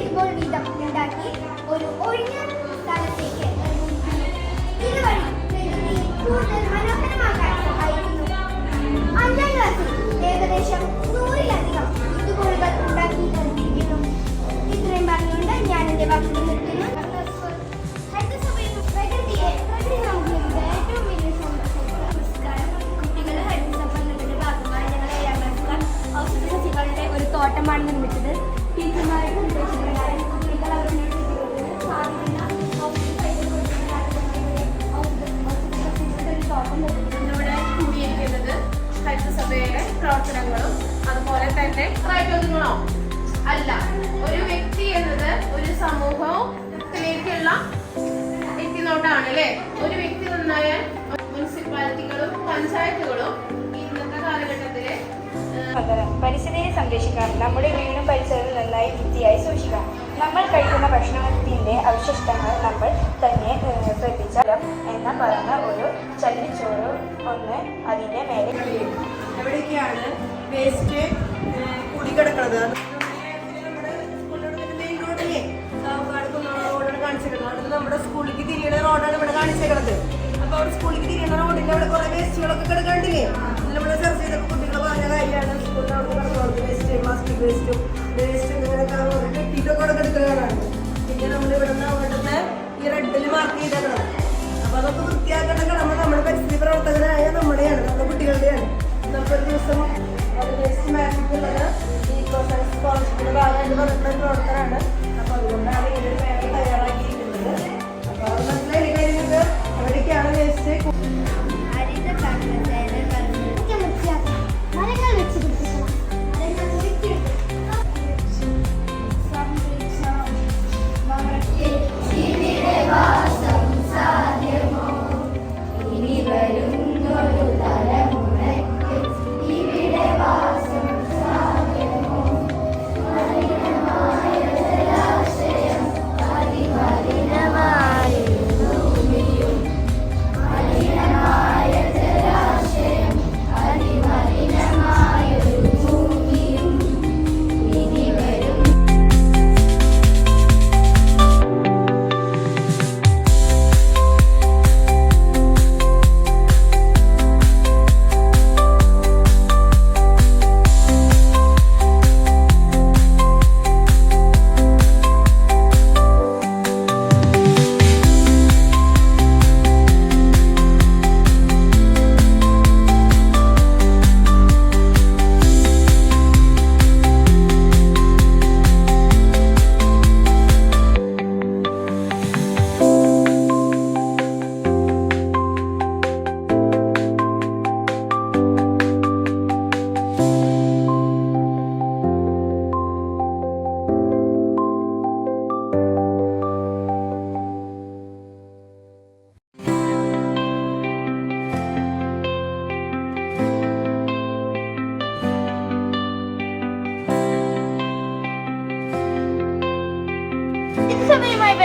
이걸 미덕, 미덕이 തന്നെ റൈറ്റ് അല്ല. ഒരു വ്യക്തി എന്നത് ഒരു സമൂഹത്തിലേക്കുള്ള എത്തിനോട്ടാണ് അല്ലെ? ഒരു വ്യക്തി നന്നായാൽ മുനിസിപ്പാലിറ്റികളും പഞ്ചായത്തുകളും ഇന്നത്തെ കാലഘട്ടത്തിലെ പരിസ്ഥിതിയെ സംരക്ഷിക്കാം നമ്മുടെ വീടും പരിസരം നന്നായി വൃത്തിയായി സൂക്ഷിക്കാം നമ്മൾ കഴിക്കുന്ന ഭക്ഷണത്തിന്റെ അവശിഷ്ടങ്ങൾ നമ്മൾ തന്നെ ശ്രദ്ധിച്ചാൽ എന്ന പറയുന്ന ഒരു ചല്ലിച്ചോറ് ഒന്ന് അതിന്റെ മേലെ. എവിടെയൊക്കെയാണ്? വേസ്റ്റ് നമ്മുടെ സ്കൂളിലേക്ക് തിരിയുന്ന റോഡാണ് ഇവിടെ കാണിച്ചേക്കുന്നത് അപ്പൊ അവിടെ സ്കൂളിലേക്ക് തിരിയുന്ന റോഡിന്റെ അവിടെ കുറെ വേസ്റ്റുകളൊക്കെ കിടക്കണ്ടില്ലേ നമ്മുടെ സർജീതൊക്കെ കുട്ടികൾ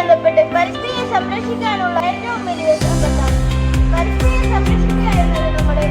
നൽകപ്പെട്ട് പരിസ്ഥിതിയെ സംരക്ഷിക്കാനുള്ള ഏറ്റവും വലിയ ശ്രമത്താണ് പരിസ്ഥിതിയെ സംരക്ഷിക്കുക എന്നത് നമ്മുടെ